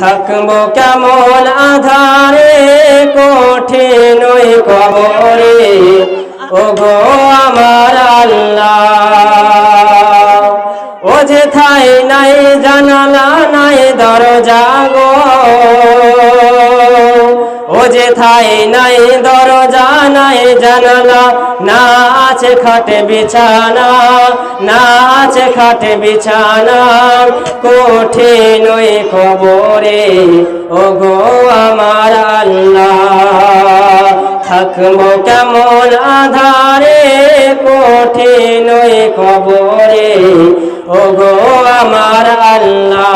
থাকব কেমন আধারে, কঠিন কবরে। ও গো আমার আল্লাহ। ও যে থাই নাই, জানালা নাই, দরজা গো। ও যে থাই নাই, দরজা নাই, জানালা না আছে খাটে বিছানা, না আছে খাটে বিছানা। কঠিন কবরে ও গো আমার আল্লাহ, থাকব কেমন আধারে? কঠিন কবরে ও গো আমার আল্লাহ,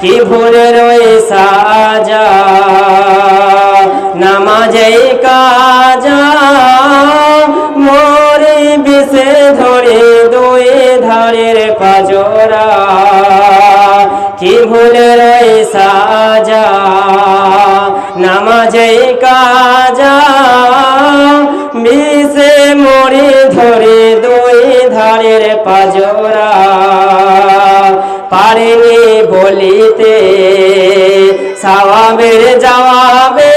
কি ভোরে রই সাজা, নামাজে কাজা, মরি বিষে ধরে দুই ধারের পাজরা, কি ভুলে রই সাজা, নামাজে কাজা বিষে মরি ধরে দুই ধারের পাজরা, পারিনি বলিতে সাওয়াবের জবাবে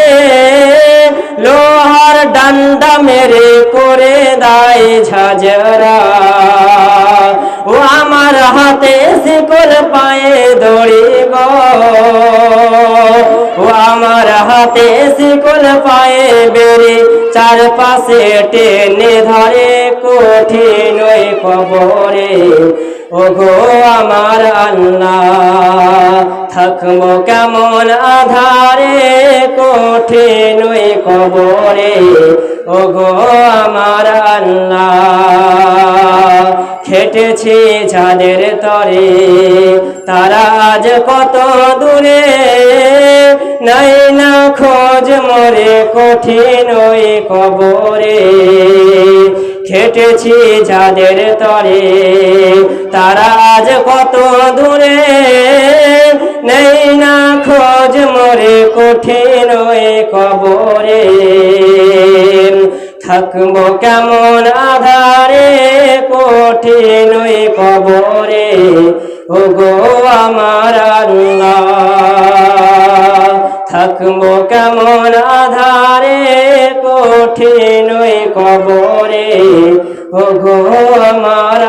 লোহার ডান্ডা মেরে করে দায় ঝাজরা ও আমার হাতে শিকল পায়ে দৌড়িব, ও আমার হাতে শিকল পায়ে বেড়ে চারপাশে টেনে ধরে কঠিন কবরে। ও গো আমার আল্লাহ থাকব কেমন আধারে, কঠিন কবরে। ও গো আমার আল্লাহ, খেটেছি যাদের তরে, তারা আজ কত দূরে। নাই না খোঁজ মরে, কঠিন কবরে। খেটেছি যাদের তরে, তারা আজ কত দূরে। মরে কঠিন কবরে। থাকব কেমন আধারে, কঠিন কবরে। ও গো আমার আল্লাহ, থাকব কেমন আধারে, কঠিন কবরে। ও গো আমার